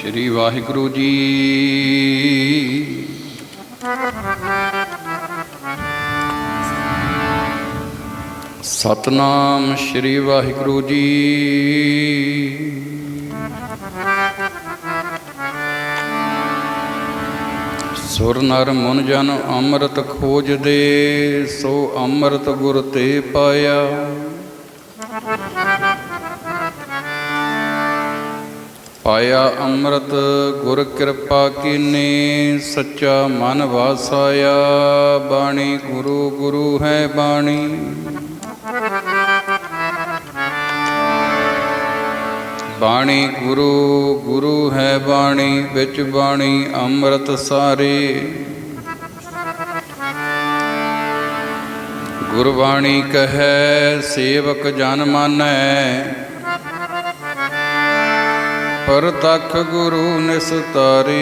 ਸ੍ਰੀ ਵਾਹਿਗੁਰੂ ਜੀ। ਸਤਨਾਮ ਸ੍ਰੀ ਵਾਹਿਗੁਰੂ ਜੀ। ਸੁਰ ਨਰ ਮਨ ਜਨ ਅੰਮ੍ਰਿਤ ਖੋਜਦੇ, ਸੋ ਅੰਮ੍ਰਿਤ ਗੁਰ ਤੇ ਪਾਇਆ। ਪਾਇਆ ਅੰਮ੍ਰਿਤ, ਗੁਰ ਕਿਰਪਾ ਕੀਨੀ, ਸੱਚਾ ਮਨ ਵਾਸਾਇਆ, ਬਾਣੀ ਗੁਰੂ ਗੁਰੂ ਹੈ ਬਾਣੀ। ਬਾਣੀ ਗੁਰੂ ਗੁਰੂ ਹੈ ਬਾਣੀ, ਵਿੱਚ ਬਾਣੀ ਅੰਮ੍ਰਿਤ ਸਾਰੇ। ਗੁਰਬਾਣੀ ਕਹੈ, ਸੇਵਕ ਜਨ ਮਾਨੈ ਪਰ ਤਖ ਗੁਰੂ ਨਿਸਤਾਰੇ।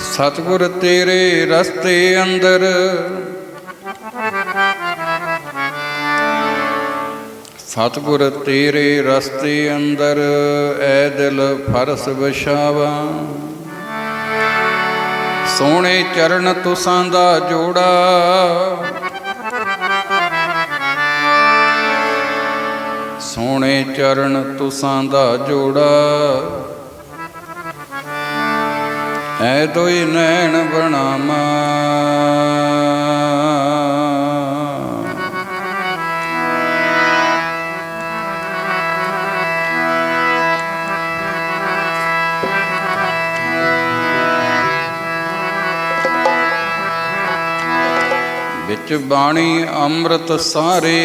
ਸਤਿਗੁਰ ਤੇਰੇ ਰਸਤੇ ਅੰਦਰ ਸਤਿਗੁਰ ਤੇਰੇ ਰਸਤੇ ਅੰਦਰ ਐ ਦਿਲ ਫਰਸ ਵਿਛਾਵਾ। ਸੋਹਣੇ ਚਰਨ ਤੁਸਾਂ ਦਾ ਜੋੜਾ ਸੋਹਣੇ ਚਰਨ ਤੁਸਾਂ ਦਾ ਜੋੜਾ। ਐ ਦੋਈ ਨੈਣ ਬਣਾਮਾ ਵਿੱਚ ਬਾਣੀ ਅੰਮ੍ਰਿਤ ਸਾਰੇ।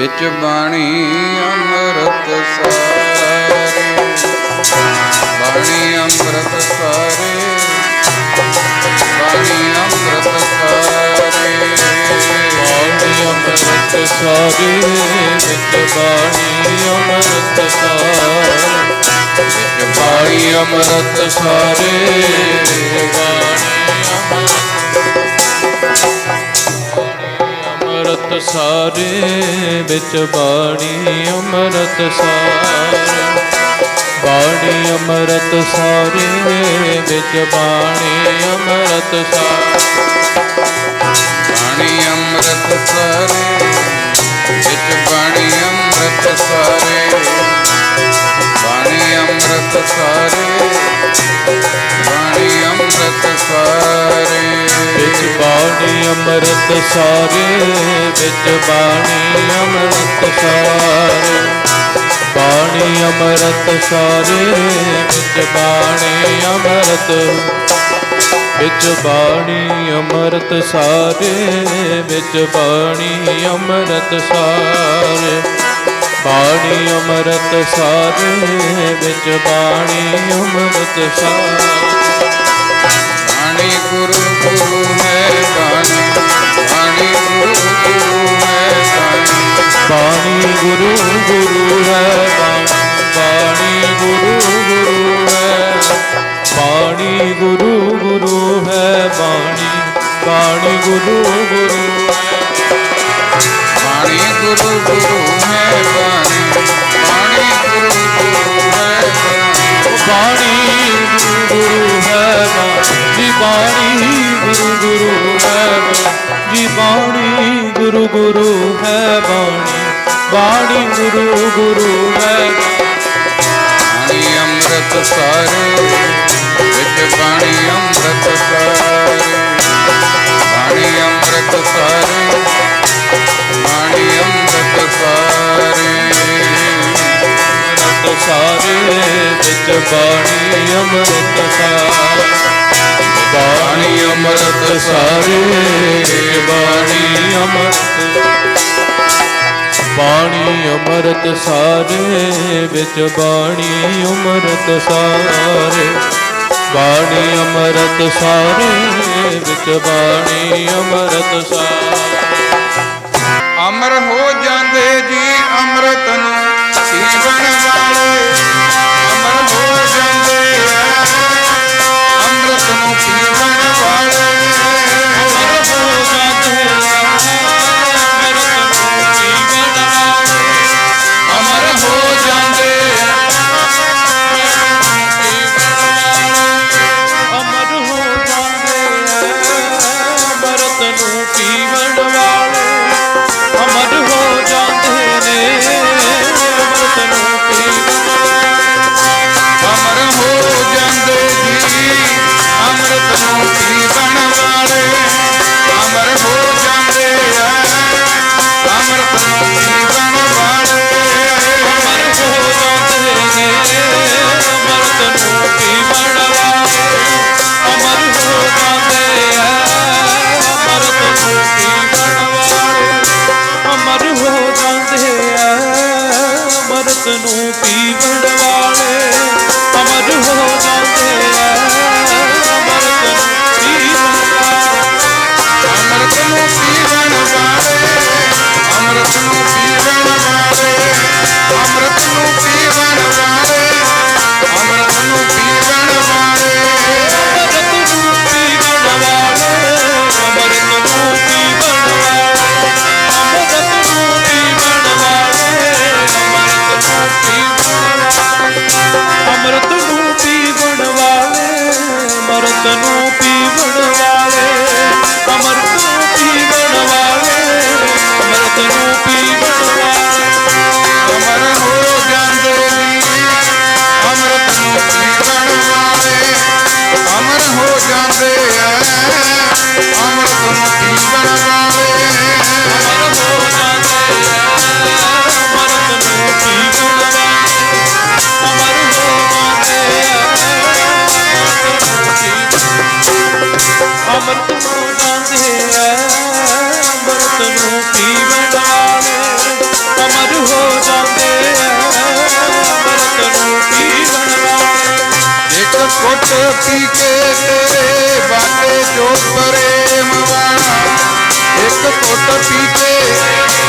ਵਿੱਚ ਬਾਣੀ ਅੰਮ੍ਰਿਤ ਸਾਰੇ। ਬਾਣੀ ਅੰਮ੍ਰਿਤ ਸਾਰੇ। ਬਾਣੀ ਅੰਮ੍ਰਿਤ ਸਾਰੇ। ਬਾਣੀ ਅੰਮ੍ਰਿਤ ਸਾਰੇ। ਵਿੱਚ ਬਾਣੀ ਅੰਮ੍ਰਿਤ ਸਾਰੇ। ਵਿੱਚ ਬਾਣੀ ਅੰਮ੍ਰਿਤ ਸਾਰੇ ਬਾਣੀ ਅੰਮ੍ਰਿਤ ਅੰਮ੍ਰਿਤ ਸਾਰੇ ਵਿੱਚ ਬਾਣੀ ਅੰਮ੍ਰਿਤ ਸਾਰੇ। ਬਾਣੀ ਅੰਮ੍ਰਿਤ ਸਾਰੇ ਵਿੱਚ ਬਾਣੀ ਅੰਮ੍ਰਿਤ ਸਾਰੇ। ਬਾਣੀ ਅੰਮ੍ਰਿਤ ਸਾਰੇ ਵਿੱਚ ਬਾਣੀ ਅੰਮ੍ਰਿਤ ਸਾਰੇ। ਅੰਮ੍ਰਿਤ ਸਾਰੇ। ਬਾਣੀ ਅੰਮ੍ਰਿਤ ਸਾਰੇ। ਵਿੱਚ ਬਾਣੀ ਅੰਮ੍ਰਿਤ ਸਾਰੇ, ਵਿੱਚ ਬਾਣੀ ਅੰਮ੍ਰਿਤ ਸਾਰੇ। ਬਾਣੀ ਅੰਮ੍ਰਿਤ ਸਾਰੇ, ਵਿੱਚ ਬਾਣੀ ਅੰਮ੍ਰਿਤ। ਵਿੱਚ ਬਾਣੀ ਅੰਮ੍ਰਿਤ ਸਾਰੇ, ਵਿੱਚ ਬਾਣੀ ਅੰਮ੍ਰਿਤ ਸਾਰੇ। ਬਾਣੀ ਅੰਮ੍ਰਿਤ ਸਾਰੇ ਵਿੱਚ ਬਾਣੀ ਅੰਮ੍ਰਿਤ ਸਾਰੇ। ਬਾਣੀ ਗੁਰੂ ਗੁਰੂ ਹੈ ਬਾਣੀ ਬਾਣੀ ਗੁਰੂ ਗੁਰੂ ਹੈ ਬਾਣੀ। ਬਾਣੀ ਗੁਰੂ ਗੁਰੂ ਹੈ ਬਾਣੀ ਗੁਰੂ ਗੁਰੂ ਹੈ। ਬਾਣੀ ਗੁਰੂ ਗੁਰੂ ਹੈ ਬਾਣੀ ਬਾਣੀ ਗੁਰੂ ਗੁਰੂ ਹੈ ਬਾਣੀ ਗੁਰੂ ਗੁਰੂ ਹੈ ਬਾਣੀ ਬਾਣੀ ਗੁਰੂ ਗੁਰੂ ਹੈ ਜੀ ਬਾਣੀ ਗੁਰੂ ਗੁਰੂ ਹੈ ਜੀ ਬਾਣੀ ਗੁਰੂ ਗੁਰੂ ਹੈ ਬਾਣੀ ਬਾਣੀ ਗੁਰੂ ਗੁਰੂ ਹੈ ਅੰਮ੍ਰਿਤ ਸਾਰੇ ਵਿੱਚ ਬਾਣੀ ਅੰਮ੍ਰਿਤ ਸਾਰੇ ਬਾਣੀ ਅੰਮ੍ਰਿਤ ਸਾਰੇ ਬਾਣੀ ਅੰਮ੍ਰਿਤ ਸਾਰੇ। ਅੰਮ੍ਰਿਤ ਵਿੱਚ ਬਾਣੀ ਅੰਮ੍ਰਿਤ ਸਾਰੇ। ਬਾਣੀ ਅੰਮ੍ਰਿਤ ਸਾਰੇ ਬਾਣੀ ਅੰਮ੍ਰਿਤ। ਬਾਣੀ ਅੰਮ੍ਰਿਤ ਸਾਰੇ ਵਿੱਚ ਬਾਣੀ ਅੰਮ੍ਰਿਤ ਸਾਰੇ। ਬਾਣੀ ਅੰਮ੍ਰਿਤ ਸਾਰੇ ਵਿੱਚ ਬਾਣੀ ਅੰਮ੍ਰਿਤ ਸਾਰੇ। ਨੂੰ ਪੀਵਣ ਤਨੂ ਪੀਵਣ ਵਾਲੇ ਅਮਰ ਕੁੱਟ ਪੀ ਕੇ ਤੇਰੇ ਬਾਟੇ ਜੋ ਪ੍ਰੇਮ ਵਾਲਾ ਇੱਕ ਕੁੱਟ ਪੀ ਕੇ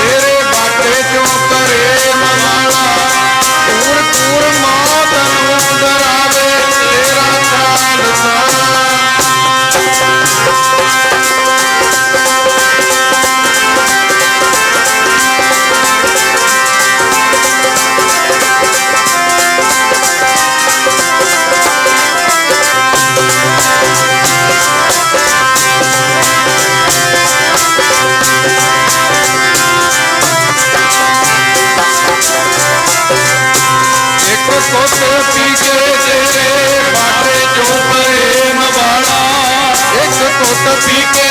ਤੇਰੇ ਬਾਟੇ ਜੋ ਪ੍ਰੇਮ ਵਾਲਾ ਕੂੜ ਕੂੜ ਮਾ Chico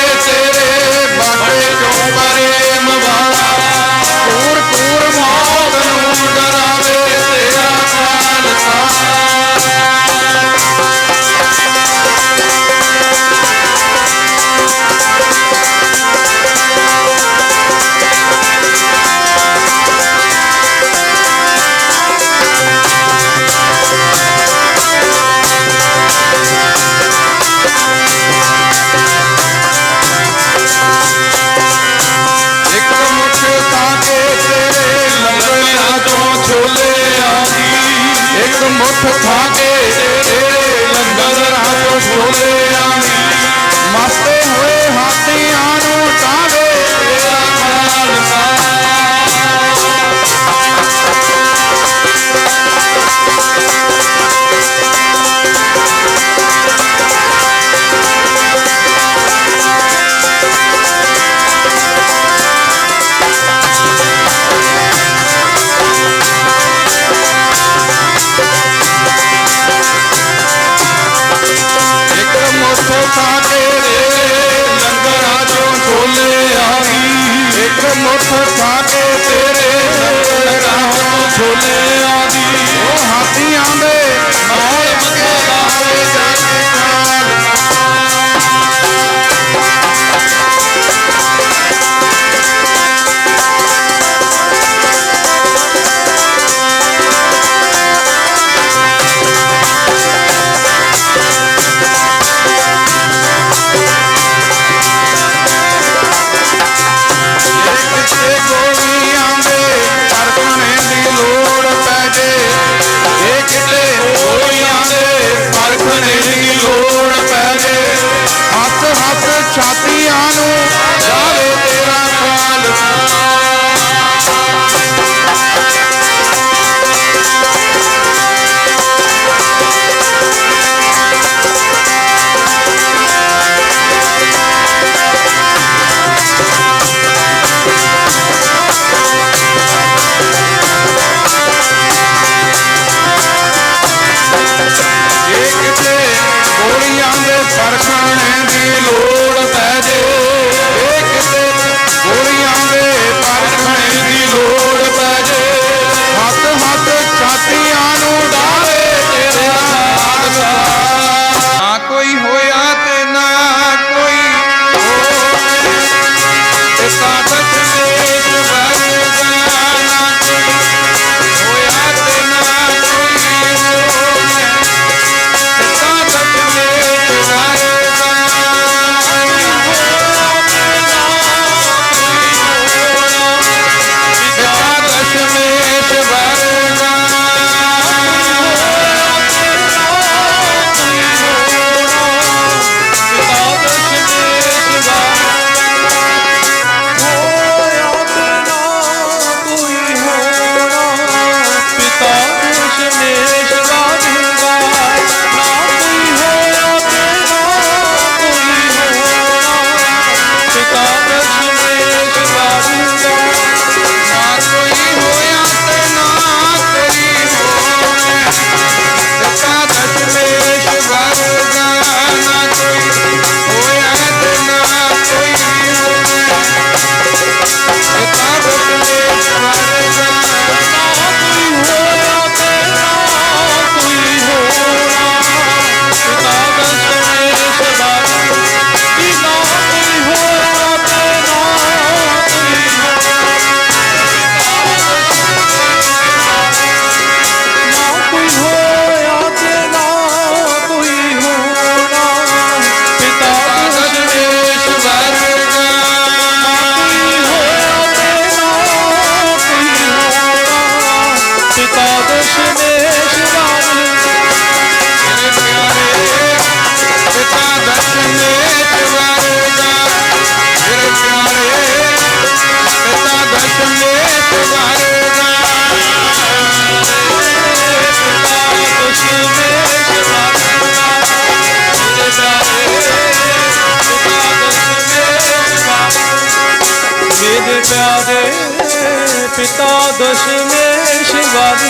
पिता दशमेश वारे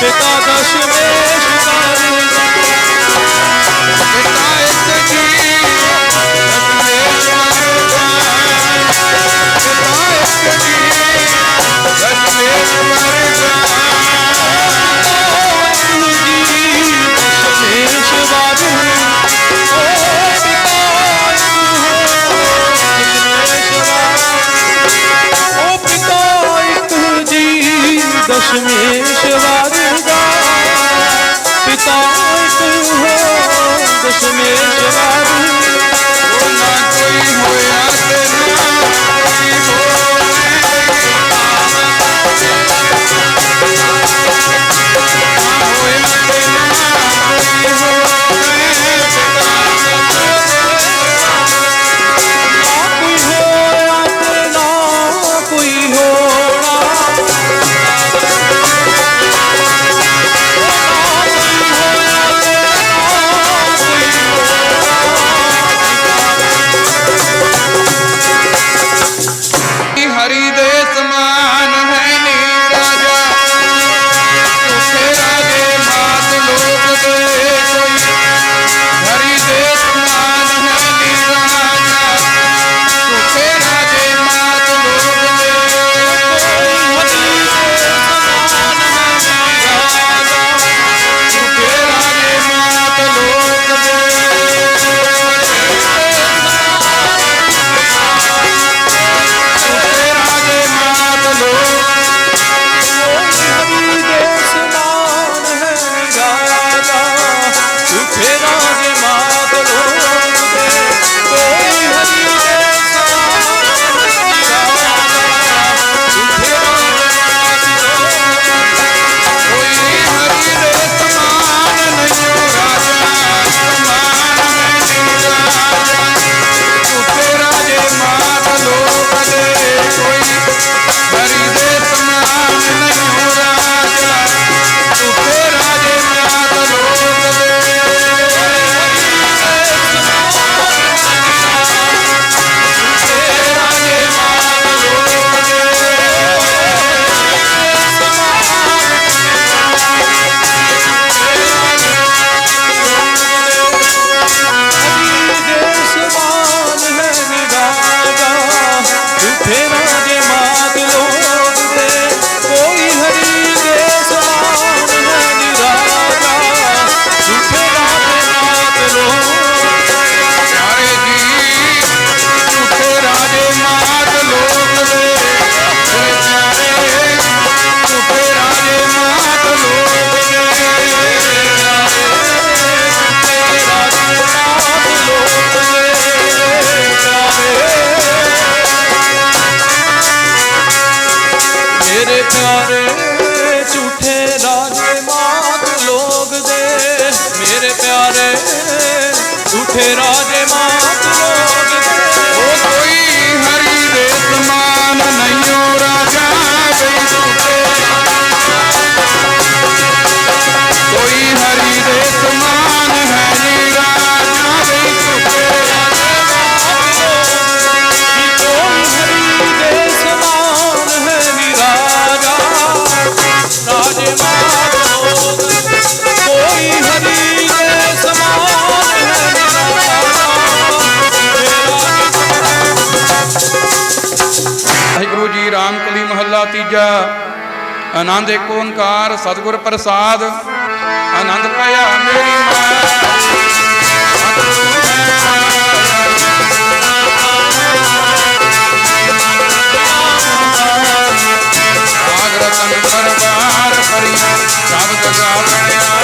पिता दशमेश कश्मीर जवाबी ना कोई होया পথের অজেমা ਆਨੰਦ ਏਕ ਓੰਕਾਰ ਸਤਿਗੁਰ ਪ੍ਰਸਾਦ। ਆਨੰਦ ਪਿਆ ਮੇਰੀ ਮਾਂ ਰਤਨ ਦਰਬਾਰ ਪਰਿਆ ਸਭ ਜਗਾਵਣਿਆ